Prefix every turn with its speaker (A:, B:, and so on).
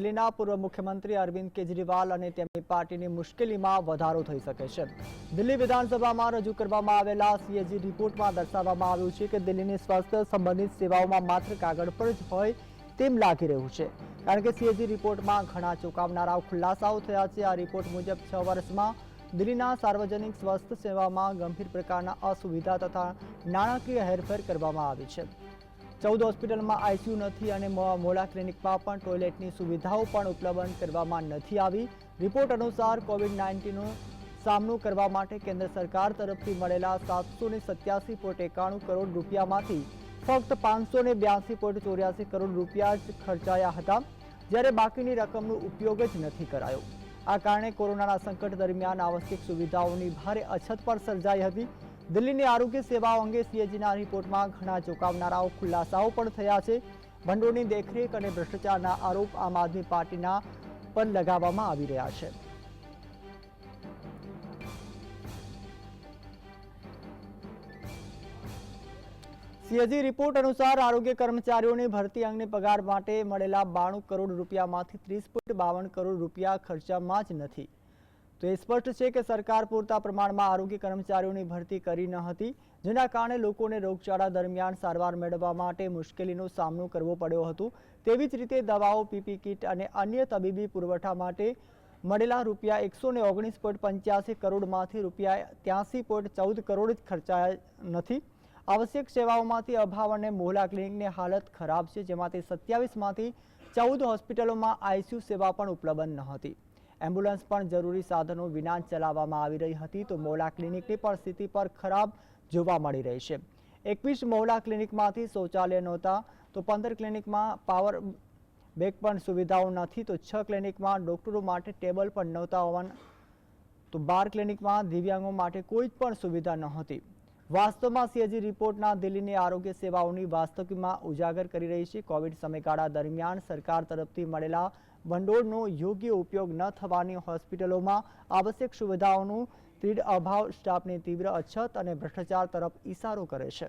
A: દિલ્હીના પૂર્વ મુખ્યમંત્રી અરવિંદ કેજરીવાલ અને તેમની પાર્ટીની મુશ્કેલીમાં વધારો થઈ શકે છે. દિલ્હી વિધાનસભામાં રજૂ કરવામાં આવેલા સીએજી રિપોર્ટમાં દર્શાવવામાં આવ્યું છે કે દિલ્હીની સ્વાસ્થ્ય સંબંધિત સેવાઓમાં માત્ર કાગળ પર જ હોય તેમ લાગી રહ્યું છે. કારણ કે સીએજી રિપોર્ટમાં ઘણા ચોંકાવનારા ખુલાસાઓ થયા છે. આ રિપોર્ટ મુજબ છ વર્ષમાં દિલ્હીના સાર્વજનિક સ્વાસ્થ્ય સેવામાં ગંભીર પ્રકારના અસુવિધા તથા નાણાકીય હેરફેર કરવામાં આવી છે. ચૌદ હોસ્પિટલમાં આઈસીયુ નથી અને મો- મોલા ક્લિનિકમાં પણ ટોયલેટની સુવિધાઓ પણ ઉપલબ્ધ કરવામાં નથી આવી. રિપોર્ટ અનુસાર કોવિડ નાઇન્ટીનનો સામનો કરવા માટે કેન્દ્ર સરકાર તરફથી મળેલા સાતસો ને સત્યાસી પોઈન્ટ એકાણું કરોડ રૂપિયામાંથી ફક્ત પાંચસો ને બ્યાસી પોઈન્ટ ચોર્યાસી કરોડ રૂપિયા જ ખર્ચાયા હતા, જ્યારે બાકીની રકમનો ઉપયોગ જ નથી કરાયો. આ કારણે કોરોનાના સંકટ દરમિયાન આવશ્યક સુવિધાઓની ભારે અછત પણ સર્જાઈ હતી. દિલ્હીની આરોગ્ય સેવાઓ અંગે સીએજીના રિપોર્ટમાં ઘણા ચોંકાવનારાઓ ખુલાસાઓ પણ થયા છે. ભંડોળની દેખરેખ અને ભ્રષ્ટાચારના આરોપ આમ આદમી પાર્ટીના પર લગાવવામાં આવી રહ્યા છે. સીએજી રિપોર્ટ અનુસાર આરોગ્ય કર્મચારીઓની ભરતી અંગને પગાર માટે મળેલા બાણું કરોડ રૂપિયામાંથી ત્રીસ પોઈન્ટ બાવન કરોડ રૂપિયા ખર્ચામાં જ નથી. તો એ સ્પષ્ટ છે કે સરકાર પૂરતા પ્રમાણમાં આરોગ્ય કર્મચારીઓની ભરતી કરી ન હતી, જેના કારણે લોકોને રોગચાળા દરમિયાન સારવાર મેળવવા માટે મુશ્કેલીનો સામનો કરવો પડ્યો હતો. તેવી જ રીતે દવાઓ, પીપી કિટ અને અન્ય તબીબી પુરવઠા માટે મળેલા રૂપિયા એકસો ને ઓગણીસ પોઈન્ટ પંચ્યાસી કરોડમાંથી રૂપિયા ત્યાંસી પોઈન્ટ ચૌદ કરોડ જ ખર્ચાયા નથી. આવશ્યક સેવાઓમાંથી અભાવ અને મોહલા ક્લિનિકની હાલત ખરાબ છે જેમાંથી સત્યાવીસમાંથી ચૌદ હોસ્પિટલોમાં આઈસીયુ સેવા પણ ઉપલબ્ધ ન હતી. એમ્બ્યુલન્સ પણ જરૂરી સાધનો વિના ચલાવવામાં આવી રહી હતી તો મોલા ક્લિનિકની પણ સ્થિતિ પર ખરાબ જોવા મળી રહી છે. એકવીસ મોહલા ક્લિનિકમાંથી શૌચાલય નહોતા તો પંદર ક્લિનિકમાં પાવર બેક પણ સુવિધાઓ નથી તો છ ક્લિનિકમાં ડોક્ટરો માટે ટેબલ પણ નહોતા હોવાના તો બાર ક્લિનિકમાં દિવ્યાંગો માટે કોઈ પણ સુવિધા નહોતી. વાસ્તવમાં સીએજી રિપોર્ટના દિલ્હીની આરોગ્ય સેવાઓની વાસ્તવિકમાં ઉજાગર કરી રહી છે. કોવિડ સમયગાળા દરમિયાન સરકાર તરફથી મળેલા ભંડોળનો યોગ્ય ઉપયોગ ન થવાની હોસ્પિટલોમાં આવશ્યક સુવિધાઓનું તીડ અભાવ સ્ટાફની તીવ્ર અછત અને ભ્રષ્ટાચાર તરફ ઇશારો કરે છે.